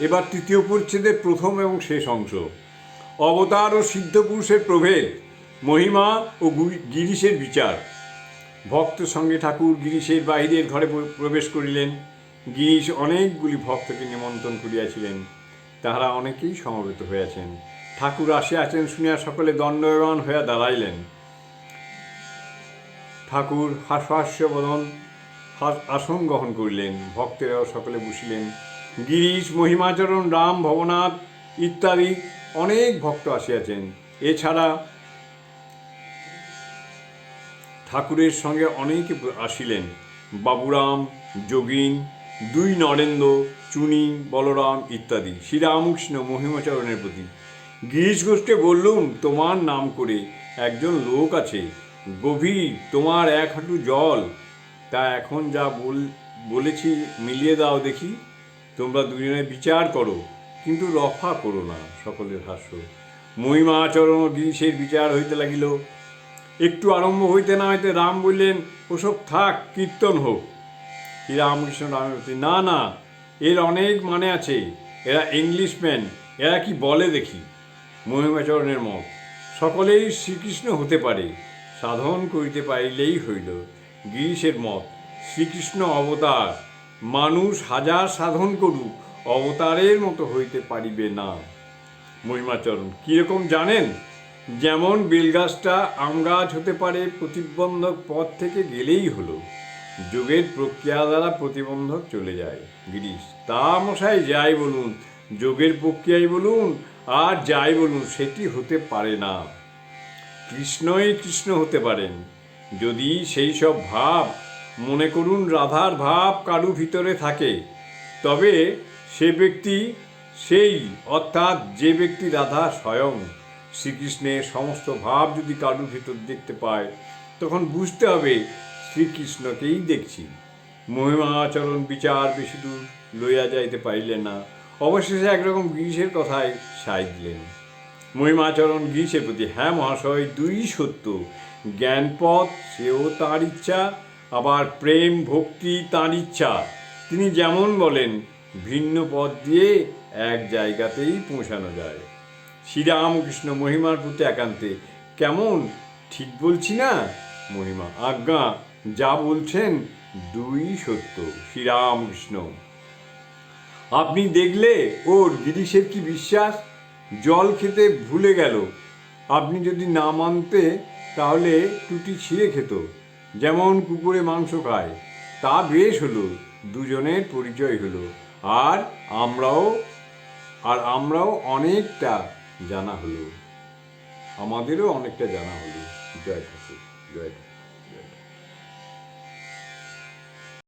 এবার তৃতীয় পরিচ্ছেদের প্রথম এবং শেষ অংশ। অবতার ও সিদ্ধপুরুষের প্রভেদ, মহিমা ও গিরিশের বিচার। ভক্ত সঙ্গে ঠাকুর গিরিশের বাহিরের ঘরে প্রবেশ করিলেন। গিরিশ অনেকগুলি ভক্তকে নিমন্ত্রণ করিয়াছিলেন। তাহারা অনেকেই সমবেত হইয়াছেন। ঠাকুর আসিয়াছেন শুনিয়া সকলে দণ্ডবান হইয়া দাঁড়াইলেন। ঠাকুর হাস্যাস্য বদন আসন গ্রহণ করিলেন। ভক্তেরাও সকলে বসিলেন। গিরিশ, মহিমাচরণ, রাম, ভবনাথ ইত্যাদি অনেক ভক্ত আসিয়াছেন। এছাড়া ঠাকুরের সঙ্গে অনেকে আসিলেন। বাবুরাম, যোগিন, দুই নরেন্দ্র, চুনি, বলরাম ইত্যাদি। শ্রীরামকৃষ্ণ মহিমাচরণের প্রতি। গিরিশ ঘোষকে বললুম, তোমার নাম করে একজন লোক আছে। গভীর, তোমার এক হাঁটু জল। তা এখন যা বল, বলেছি, মিলিয়ে দাও দেখি। তোমরা দুজনে বিচার করো, কিন্তু রফা করো না সকলের হাস্য। মহিমা আচরণ ও গিরিশের বিচার হইতে লাগিল। একটু আরম্ভ হইতে না হইতে রাম বললেন, ওসব থাক, কীর্তন হোক। শ্রীরামকৃষ্ণ রামের প্রতি, না না, এর অনেক মানে আছে। এরা ইংলিশম্যান, এরা কি বলে দেখি? মহিমাচরণের মত, সকলেই শ্রীকৃষ্ণ হতে পারে, সাধন করিতে পারিলেই হইল। গিরিশের মত, শ্রীকৃষ্ণ অবতার মানুষ হাজার সাধন করুক, অবতারের মতো হইতে পারিবে না। মহিমাচরণ, কীরকম জানেন? যেমন বেলগাছটা আম গাছ হতে পারে, প্রতিবন্ধক পথ থেকে গেলেই হলো। যোগের প্রক্রিয়া দ্বারা প্রতিবন্ধক চলে যায়। গিরিশ, তা মশাই যাই বলুন, যোগের প্রক্রিয়াই বলুন, আর যাই বলুন, সেটি হতে পারে না। কৃষ্ণই কৃষ্ণ হতে পারেন। যদি সেই সব ভাব মনে করুন রাধার ভাব কারু ভিতরে থাকে। তবে সে ব্যক্তি সেই, অর্থাৎ যে ব্যক্তি রাধা স্বয়ং। শ্রীকৃষ্ণের সমস্ত ভাব যদি কারুর ভিতর দেখতে পায়, তখন বুঝতে হবে শ্রীকৃষ্ণকেই দেখছি। মহিমা আচরণ বিচার বেশি দূর লইয়া যাইতে পারিলেন না। অবশেষে একরকম গিরিশের কথায় সাই দিলেন। মহিমাচরণ গিরিশের প্রতি হ্যাঁ মহাশয়, দুই সত্য। জ্ঞানপথ, সেও তাঁর ইচ্ছা আবার প্রেম, ভক্তি, তাঁর ইচ্ছা। তিনি যেমন বলেন, ভিন্ন পথ দিয়ে এক জায়গাতেই পৌঁছানো যায়। শ্রীরামকৃষ্ণ মহিমার প্রতি একান্তে, কেমন? ঠিক বলছি না? মহিমা, আজ্ঞা, যা বলছেন দুই সত্য, শ্রীরামকৃষ্ণ। আপনি দেখলে ওর গিরিশের কি বিশ্বাস? জল খেতে ভুলে গেল। আপনি যদি না মানতে, তাহলে টুটি ছিঁড়ে খেত। যেমন কুকুরে মাংস খায়, তা বেশ হলো, দুজনের পরিচয় হলো। আর আমরাও আর আমরাও অনেকটা জানা হলো। আমাদেরও অনেকটা জানা হলো। জয় ঠাকুর জয় ঠাকুর।